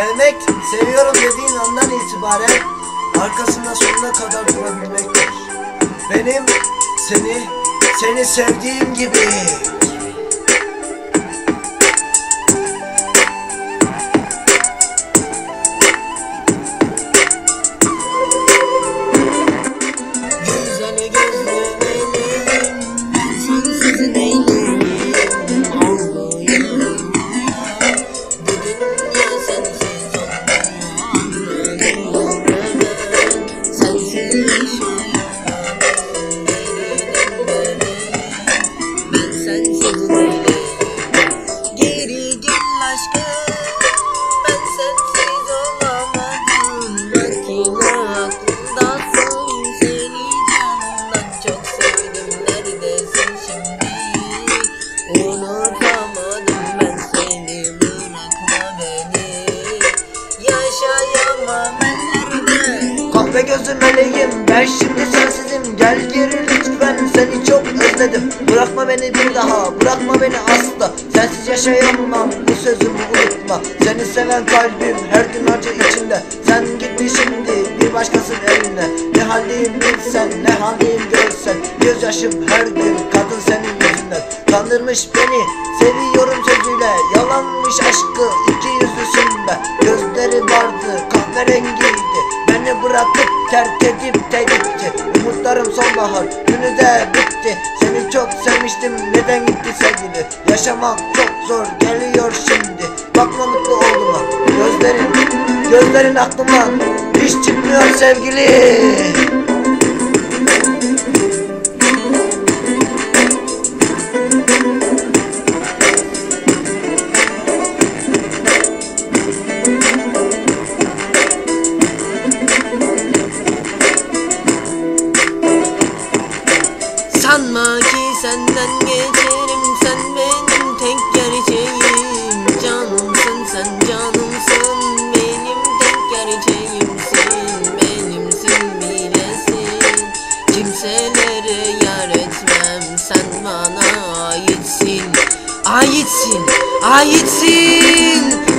Sevmek, seviyorum dediğin andan itibaren arkasında sonuna kadar durabilmektir. Benim seni, seni sevdiğim gibi. Kahve gözü meleğim ben şimdi sensizim. Gel geri lütfen seni çok özledim. Bırakma beni bir daha bırakma beni asla. Sensiz yaşayamam bu sözümü unutma. Seni seven kalbim her gün acı içinde. Sen gitti şimdi bir başkasının eline. Ne haldeyim bilsen ne haliyim görsen. Gözyaşım her gün kadın senin yüzünden. Kandırmış beni seviyorum sözüyle. Yalanmış aşkı iki yüzlüsünde. Gözleri vardı kahverengiydi Beni bırakıp terk edip de gitti. Umutlarım sonbahar günü de bitti. Seni çok sevmiştim neden gitti sevgili? Yaşamak çok zor geliyor şimdi. Bakma mutlu olduğuma Gözlerin, gözlerin aklımdan Hiç çıkmıyor sevgili senden geçerim Sen benim tek gerçeğim. Canımsın sen canımsın Benim tek gerçeğimsin Benimsin bilesin. Kimselere yar etmem Sen bana aitsin. Aitsin Aitsin